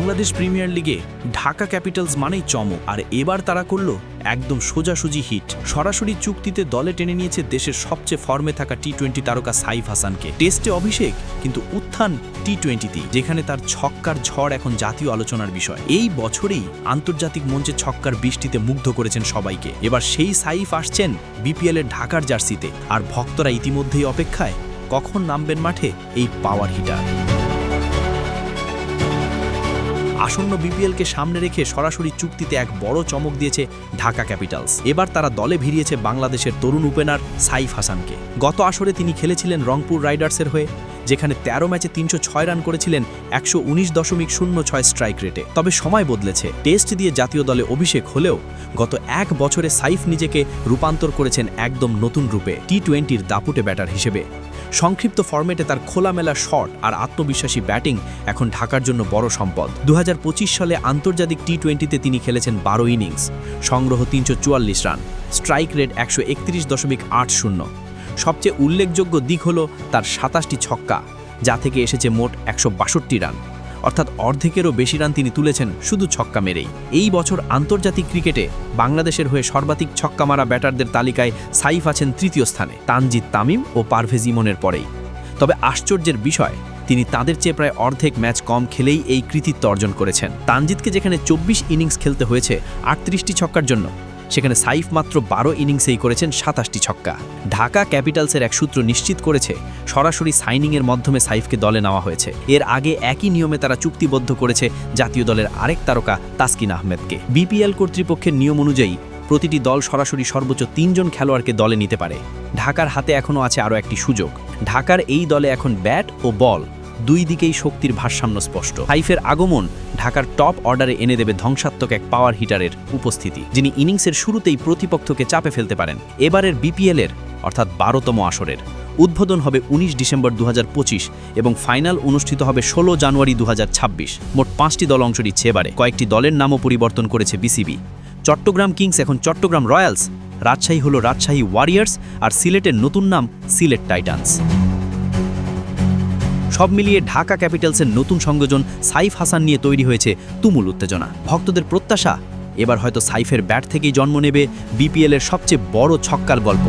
Bangladesh premier লিগে Dhaka Capitals মানেই চমক, আর এবার তারা করল একদম সোজাসুজি হিট। সরাসরি চুক্তিতে দলে টেনে নিয়েছে দেশের সবচেয়ে ফর্মে থাকা টি টোয়েন্টি তারকা সাইফ হাসানকে। টেস্টে অভিষেক, কিন্তু উত্থান টি টোয়েন্টিতে যেখানে তার ছক্কার ঝড় এখন জাতীয় আলোচনার বিষয়। এই বছরেই আন্তর্জাতিক মঞ্চে ছক্কার বৃষ্টিতে মুগ্ধ করেছেন সবাইকে। এবার সেই সাইফ আসছেন বিপিএল এর ঢাকার জার্সিতে, আর ভক্তরা ইতিমধ্যেই অপেক্ষায় কখন নামবেন মাঠে এই পাওয়ার হিটার। আসন্ন বিপিএলকে সামনে রেখে সরাসরি চুক্তিতে এক বড় চমক দিয়েছে ঢাকা ক্যাপিটালস। এবার তারা দলে ভিড়িয়েছে বাংলাদেশের তরুণ ওপেনার সাইফ হাসানকে। গত আসরে তিনি খেলেছিলেন রংপুর রাইডার্সের হয়ে, যেখানে ১৩ ম্যাচে তিনশো ছয় রান করেছিলেন একশো উনিশ দশমিক শূন্য ছয় স্ট্রাইক রেটে। তবে সময় বদলেছে। টেস্ট দিয়ে জাতীয় দলে অভিষেক হলেও গত এক বছরে সাইফ নিজেকে রূপান্তর করেছেন একদম নতুন রূপে, টি টোয়েন্টির দাপুটে ব্যাটার হিসেবে। সংক্ষিপ্ত ফর্মেটে তার খোলামেলা শট আর আত্মবিশ্বাসী ব্যাটিং এখন ঢাকার জন্য বড় সম্পদ। দু হাজার পঁচিশ সালে আন্তর্জাতিক টি টোয়েন্টিতে তিনি খেলেছেন বারো ইনিংস, সংগ্রহ তিনশো চুয়াল্লিশ রান, স্ট্রাইক রেট একশো একত্রিশ দশমিক আট শূন্য। সবচেয়ে উল্লেখযোগ্য দিক হল তার সাতাশটি ছক্কা, যা থেকে এসেছে মোট একশো বাষট্টি রান। অর্থাৎ অর্ধেকেরও বেশি রান তিনি তুলেছেন শুধু ছক্কা মেরেই। এই বছর আন্তর্জাতিক ক্রিকেটে বাংলাদেশের হয়ে সর্বাধিক ছক্কা মারা ব্যাটারদের তালিকায় সাইফ আছেন তৃতীয় স্থানে, তানজিদ তামিম ও পারভেজ ইমনের পরেই। তবে আশ্চর্যের বিষয়, তিনি তাদের চেয়ে প্রায় অর্ধেক ম্যাচ কম খেলেই এই কৃতিত্ব অর্জন করেছেন। তানজিদকে যেখানে চব্বিশ ইনিংস খেলতে হয়েছে, আটত্রিশটি ছক্কার জন্য সেখানে সাইফ মাত্র বারো ইনিংসেই করেছেন সাতাশটি ছক্কা। ঢাকা ক্যাপিটালসের এক সূত্র নিশ্চিত করেছে, সরাসরি সাইনিংয়ের মাধ্যমে সাইফকে দলে নেওয়া হয়েছে। এর আগে একই নিয়মে তারা চুক্তিবদ্ধ করেছে জাতীয় দলের আরেক তারকা তাসকিন আহমেদকে। বিপিএল কর্তৃপক্ষের নিয়ম অনুযায়ী প্রতিটি দল সরাসরি সর্বোচ্চ তিনজন খেলোয়াড়কে দলে নিতে পারে। ঢাকার হাতে এখনও আছে আরও একটি সুযোগ। ঢাকার এই দলে এখন ব্যাট ও বল। দুই দিকেই শক্তির ভারসাম্য স্পষ্ট। হাইফের আগমন ঢাকার টপ অর্ডারে এনে দেবে ধ্বংসাত্মক এক পাওয়ার হিটারের উপস্থিতি, যিনি ইনিংসের শুরুতেই প্রতিপক্ষকে চাপে ফেলতে পারেন। এবারের বিপিএলের, অর্থাৎ বারোতম আসরের। উদ্বোধন হবে ১৯ ডিসেম্বর দু হাজার পঁচিশ এবং ফাইনাল অনুষ্ঠিত হবে ১৬ জানুয়ারি দু হাজার ছাব্বিশ। মোট পাঁচটি দল অংশ নিচ্ছে এবারে। কয়েকটি দলের নামও পরিবর্তন করেছে বিসিবি। চট্টগ্রাম কিংস এখন চট্টগ্রাম রয়্যালস, রাজশাহী হলো রাজশাহী ওয়ারিয়ার্স আর সিলেটের নতুন নাম সিলেট টাইটান্স। সব মিলিয়ে ঢাকা ক্যাপিটালসের নতুন সংযোজন সাইফ হাসান নিয়ে তৈরি হয়েছে তুমুল উত্তেজনা। ভক্তদের প্রত্যাশা? এবার হয়তো সাইফের ব্যাট থেকেই জন্ম নেবে বিপিএলের সবচেয়ে বড় ছক্কার গল্প।